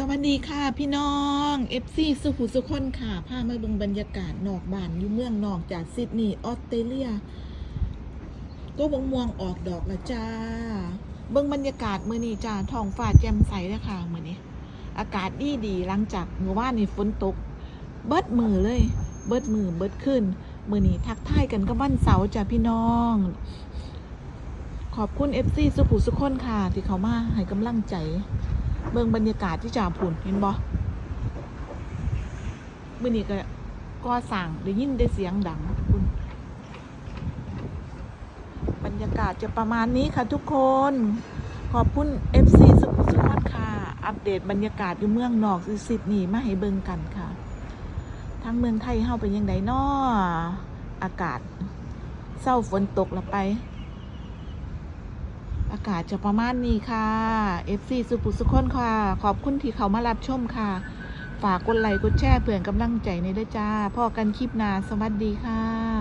สวัสดีค่ะพี่น้อง FC สุขุสุคนค่ะพามาเบิ่งบรรยากาศนอกบ้านอยู่เมืองนอกจากซิดนีย์ออสเตรเลีย ก็วงม่วงออกดอกละจ้า เบิ่งบรรยากาศมื้อนี้จ้าท้องฟ้าแจ่มใสแล้วค่ะมื้อนี้ อากาศดีดีหลังจากเมื่อวานนี้ฝนตก เบิดมือเลย เบิดมือเบิดขึ้นมื้อนี้ทักทายกันกับวันเสาร์จ้าพี่น้อง ขอบคุณ FC สุขุสุคนค่ะที่เขามาให้กำลังใจ เบิ่งบรรยากาศที่จ่าผุนเห็นบ่มื่อนี้ก็ก็สั่งได้ยินได้เสียงดังคุณ บรรยากาศจะประมาณนี้ค่ะทุกคน ขอบคุณ FC สุขสุขค่ะ อัปเดตบรรยากาศอยู่เมืองนอกซิดนีย์มาให้เบิ่งกันค่ะทั้งเมืองไทยเฮาเป็นยังไงน้ออากาศเศร้าฝนตกละไป อากาศจะประมาณนี้ค่ะ FC สุปุสุคนค่ะ ขอบคุณที่เขามารับชมค่ะ ฝากกดไลค์กดแชร์เพื่อนกำลังใจในด้วยจ้าพ่อกันคลิปหน้าสวัสดีค่ะ